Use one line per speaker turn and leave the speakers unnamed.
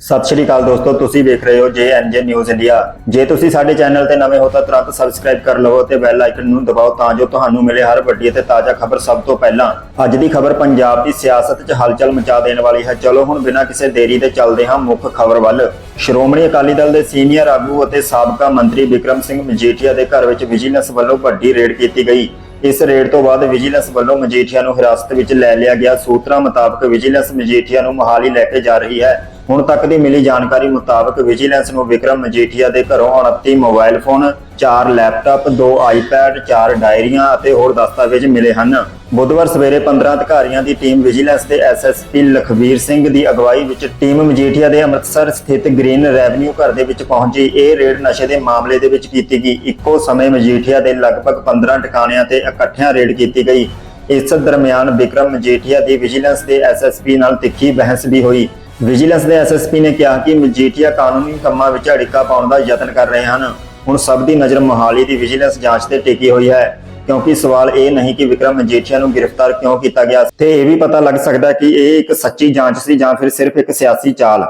ਸਤਿ ਸ਼੍ਰੀ ਅਕਾਲ ਦੋਸਤੋ, ਤੁਸੀਂ ਵੇਖ ਰਹੇ ਹੋ JNJ ਨਿਊਜ਼ ਇੰਡੀਆ। ਜੇ ਤੁਸੀਂ ਸਾਡੇ ਚੈਨਲ ਤੇ ਨਵੇਂ ਹੋ ਤਾਂ ਤੁਰੰਤ ਸਬਸਕ੍ਰਾਈਬ ਕਰ ਲਵੋ ਤੇ ਬੈਲ ਆਈਕਨ ਨੂੰ ਦਬਾਓ ਤਾਂ ਜੋ ਤੁਹਾਨੂੰ ਮਿਲੇ ਹਰ ਵੱਡੀ ਅਤੇ ਤਾਜ਼ਾ ਖਬਰ ਸਭ ਤੋਂ ਪਹਿਲਾਂ। ਅੱਜ ਦੀ ਖਬਰ ਪੰਜਾਬ ਦੀ ਸਿਆਸਤ 'ਚ ਹਲਚਲ ਮਚਾ ਦੇਣ ਵਾਲੀ ਹੈ। ਚਲੋ, ਹੁਣ ਬਿਨਾਂ ਕਿਸੇ ਦੇਰੀ ਦੇ ਚੱਲਦੇ ਹਾਂ ਮੁੱਖ ਖਬਰ ਵੱਲ। ਸ਼੍ਰੋਮਣੀ ਅਕਾਲੀ ਦਲ ਦੇ ਸੀਨੀਅਰ ਆਗੂ ਅਤੇ ਸਾਬਕਾ ਮੰਤਰੀ ਵਿਕਰਮ ਸਿੰਘ ਮਜੀਠੀਆ ਦੇ ਘਰ ਵਿੱਚ ਵਿਜੀਲੈਂਸ ਵੱਲੋਂ ਵੱਡੀ ਰੇਡ ਕੀਤੀ ਗਈ। ਇਸ ਰੇਡ ਤੋਂ ਬਾਅਦ ਵਿਜੀਲੈਂਸ ਵੱਲੋਂ ਮਜੀਠੀਆ ਨੂੰ ਹਿਰਾਸਤ ਵਿੱਚ ਲੈ ਲਿਆ ਗਿਆ। ਸੂਤਰਾਂ ਮੁਤਾਬਕ ਵਿਜੀਲੈਂਸ ਮਜੀਠੀਆ ਨੂੰ ਮੋਹਾਲੀ ਲੈ ਕੇ ਜਾ ਰਹੀ ਹੈ। ਹੁਣ ਤੱਕ ਦੀ ਮਿਲੀ ਜਾਣਕਾਰੀ ਮੁਤਾਬਕ ਵਿਜੀਲੈਂਸ ਨੂੰ ਵਿਕਰਮ ਮਜੀਠੀਆ ਦੇ ਘਰੋਂ 29 ਮੋਬਾਈਲ ਫੋਨ 4 ਲੈਪਟਾਪ 2 ਆਈਪੈਡ 4 ਡਾਇਰੀਆਂ ਅਤੇ ਹੋਰ ਦਸਤਾਵੇਜ਼ ਮਿਲੇ ਹਨ। ਬੁੱਧਵਾਰ ਸਵੇਰੇ 15 ਅਧਿਕਾਰੀਆਂ ਦੀ ਟੀਮ ਵਿਜੀਲੈਂਸ ਦੇ ਐਸਐਸਪੀ ਲਖਵੀਰ ਸਿੰਘ ਦੀ ਅਗਵਾਈ ਵਿੱਚ ਟੀਮ ਮਜੀਠੀਆ ਦੇ ਅੰਮ੍ਰਿਤਸਰ ਸਥਿਤ ਗ੍ਰੀਨ ਰੈਵਨਿਊ ਘਰ ਦੇ ਵਿੱਚ ਪਹੁੰਚੀ। ਇਹ ਰੇਡ ਨਸ਼ੇ ਦੇ ਮਾਮਲੇ ਦੇ ਵਿੱਚ ਕੀਤੀ ਗਈ। ਇੱਕੋ ਸਮੇਂ ਮਜੀਠੀਆ ਦੇ ਲਗਭਗ 15 ਟਿਕਾਣਿਆਂ ਤੇ ਇਕੱਠਿਆਂ ਰੇਡ ਕੀਤੀ ਗਈ। ਇਸ ਦਰਮਿਆਨ ਵਿਕਰਮ ਮਜੀਠੀਆ ਦੀ ਵਿਜੀਲੈਂਸ ਦੇ ਐਸਐਸਪੀ ਨਾਲ ਤਿੱਖੀ ਬਹਿਸ ਵੀ ਹੋਈ। ਵਿਜੀਲੈਂਸ ਦੇ ਐਸਐਸਪੀ ਨੇ ਕਿਹਾ ਕਿ ਮਜੀਠੀਆ ਕਾਨੂੰਨੀ ਕੰਮਾਂ ਵਿੱਚ ਅੜਿੱਕਾ ਪਾਉਣ ਦਾ ਯਤਨ ਕਰ ਰਹੇ ਹਨ। ਹੁਣ ਸਭ ਦੀ ਨਜ਼ਰ ਮੋਹਾਲੀ ਦੀ ਵਿਜੀਲੈਂਸ ਜਾਂਚ ਤੇ ਟਿਕੀ ਹੋਈ ਹੈ, ਕਿਉਂਕਿ ਸਵਾਲ ਇਹ ਨਹੀਂ ਕਿ ਵਿਕਰਮ ਮਜੀਠੀਆ ਨੂੰ ਗ੍ਰਿਫਤਾਰ ਕਿਉਂ ਕੀਤਾ ਗਿਆ, ਤੇ ਇਹ ਵੀ ਪਤਾ ਲੱਗ ਸਕਦਾ ਹੈ ਕਿ ਇਹ ਇੱਕ ਸੱਚੀ ਜਾਂਚ ਸੀ ਜਾਂ ਫਿਰ ਸਿਰਫ ਇੱਕ ਸਿਆਸੀ ਚਾਲ